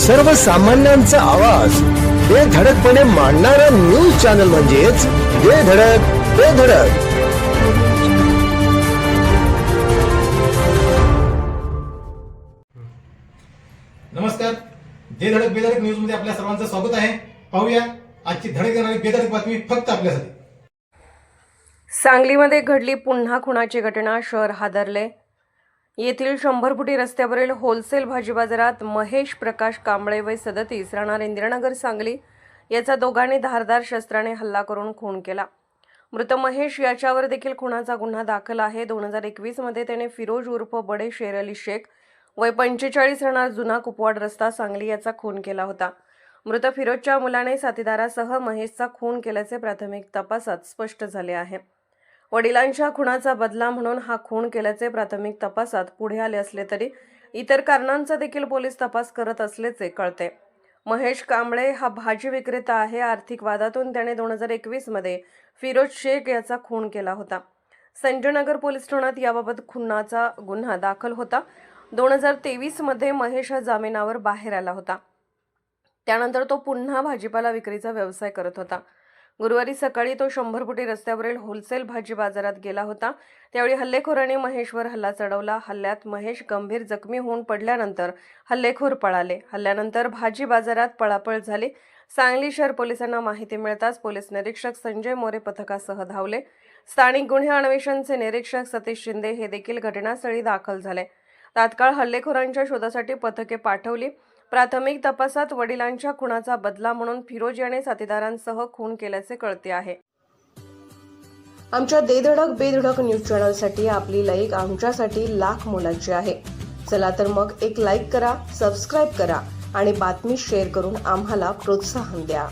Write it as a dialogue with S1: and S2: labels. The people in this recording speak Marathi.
S1: सर्वसामान्यांचा आवाज. बेधडकपणे मांडणारा न्यूज चॅनल म्हणजेच बेधडक बेधडक
S2: नमस्कार. जे धडक बेधडक न्यूजमध्ये आपल्या सर्वांचं स्वागत आहे. पाहूया आजची धडक देणारी बेधडक बातमी फक्त आपल्यासाठी.
S3: सांगलीमध्ये घडली पुन्हा खुणाची घटना शहर हादरले. येथील शंभर फुटी रस्त्यावरील होलसेल भाजी बाजारात महेश प्रकाश कांबळे वय सदतीस राहणार इंदिरानगर सांगली याचा दोघांनी धारदार शस्त्राने हल्ला करून खून केला. मृत महेश याच्यावर देखील खुनाचा गुन्हा दाखल आहे. दोन हजार एकवीसमध्ये त्याने फिरोज उर्फ बडे शेर अली शेख वय पंचेचाळीस राहणार जुना कुपवाड रस्ता सांगली याचा खून केला होता. मृत फिरोजच्या मुलाने साथीदारासह महेशचा खून केल्याचे प्राथमिक तपासात स्पष्ट झाले आहे. वडिलांच्या खुणाचा बदला म्हणून हा खून केल्याचे प्राथमिक तपासात पुढे आले असले तरी इतर कारणांचा देखील पोलीस तपास करत असल्याचे कळते. महेश कांबळे हा भाजी विक्रेता आहे. आर्थिक वादातून त्याने दोन हजार एकवीसमध्ये फिरोज शेख याचा खून केला होता. संजयनगर पोलीस ठाण्यात याबाबत खुनाचा गुन्हा दाखल होता. दोन हजार तेवीसमध्ये महेश हा जामिनावर बाहेर आला होता. त्यानंतर तो पुन्हा भाजीपाला विक्रीचा व्यवसाय करत होता. गुरुवारी सकाळी तो शंभर फुटी रस्त्यावरील होलसेल भाजी बाजारात गेला होता. त्यावेळी हल्लेखोरांनी महेशवर हल्ला चढवला. हल्ल्यात महेश गंभीर जखमी होऊन पडल्यानंतर हल्लेखोर पळाले. हल्ल्यानंतर भाजी बाजारात पळापळ झाली. सांगली शहर पोलिसांना माहिती मिळताच पोलीस निरीक्षक संजय मोरे पथकासह धावले. स्थानिक गुन्हे अन्वेषणचे निरीक्षक सतीश शिंदे हे देखील घटनास्थळी दाखल झाले. तात्काळ हल्लेखोरांच्या शोधासाठी पथके पाठवली. प्राथमिक तपासात वडिलांच्या खुनाचा बदला म्हणून फिरोज याने साथीदारांसह खून केल्याचे कळते आहे. आमच्या देधडक बेधडक न्यूज चॅनलसाठी आपली लाईक आमच्यासाठी लाख मोलाची आहे. चला तर मग एक लाईक करा सबस्क्राईब करा आणि बातमी शेअर करून आम्हाला प्रोत्साहन द्या.